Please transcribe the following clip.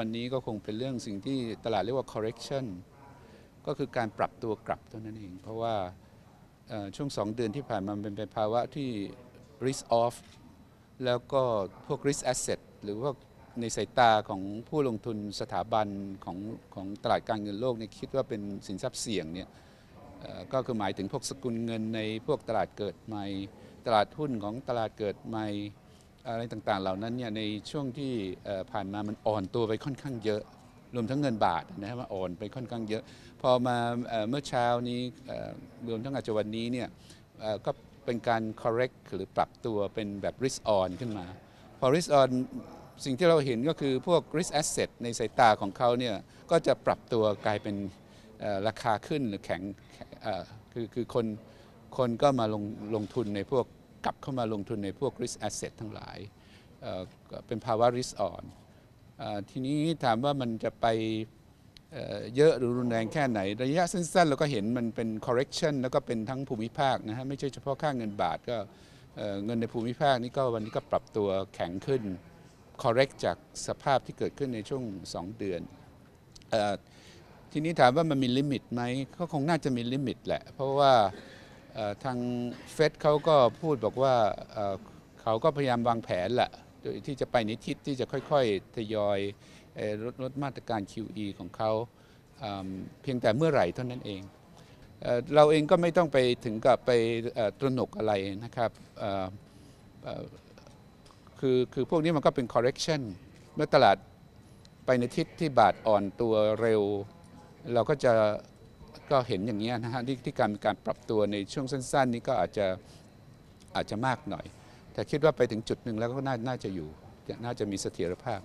วันนี้ก็คงเป็นเรื่องสิ่งที่ตลาดเรียกว่า correction ก็คือการปรับตัวกลับเท่านั้นเอง เพราะว่าช่วงสองเดือนที่ผ่านมาเป็นภาวะที่ risk off แล้วก็พวก risk asset หรือว่าในสายตาของผู้ลงทุนสถาบันของของตลาดการเงินโลกเนี่ยคิดว่าเป็นสินทรัพย์เสี่ยงเนี่ยก็คือหมายถึงพวกสกุลเงินในพวกตลาดเกิดใหม่ ตลาดหุ้นของตลาดเกิดใหม่ อะไรต่างๆ เหล่านั้นเนี่ยในช่วงที่ผ่านมามันอ่อนตัวไปค่อนข้างเยอะรวมทั้งเงินบาทนะครับว่าอ่อนไปค่อนข้างเยอะ พอมาเเมื่อเช้านี้รวมทั้งอาจจะวันนี้เนี่ยก็เป็นการ correct หรือปรับตัวเป็นแบบ risk on ขึ้นมา พอ risk on สิ่งที่เราเห็นก็คือพวก risk asset ในสายตาของเขาเนี่ยก็จะปรับตัวกลายเป็นราคาขึ้นหรือแข็งคือคือคนคนก็มาลงลงทุนในพวก กลับเข้ามาลงทุนในพวก risk asset ทั้งหลายเป็นภาวะ risk on เอ่อทีนี้ถามว่ามันจะไปเยอะหรือรุนแรงแค่ไหน ระยะสั้นๆ เราก็เห็นมันเป็น correction แล้วก็เป็นทั้งภูมิภาคนะฮะไม่ใช่เฉพาะค่าเงินบาทก็เงินในภูมิภาคนี่ก็วันนี้ก็ปรับตัวแข็งขึ้น correct จากสภาพที่เกิดขึ้นในช่วง 2 เดือนทีนี้ถามว่ามันมีลิมิตไหมก็คงน่าจะมีลิมิตแหละ เพราะว่า ทางเฟดเขาก็พูดบอกว่าเขาก็พยายามวางแผนแหละโดยที่จะไปในทิศที่จะค่อยๆ ทยอยลดลดมาตรการ QE ของเขาเพียงแต่เมื่อไหร่เท่านั้นเองเอเราเองก็ไม่ต้องไปถึงกับไปตระหนกอะไรนะครับคือคือพวกนี้มันก็เป็น correction เมื่อตลาดไปในทิศที่บาทอ่อนตัวเร็ว เราก็จะ ก็เห็นอย่างนี้นะฮะที่ที่การมีการปรับตัวในช่วงสั้น ๆ นี้ก็อาจจะอาจจะมากหน่อย แต่คิดว่าไปถึงจุดหนึ่งแล้วก็น่าน่าจะอยู่น่าจะมีเสถียรภาพ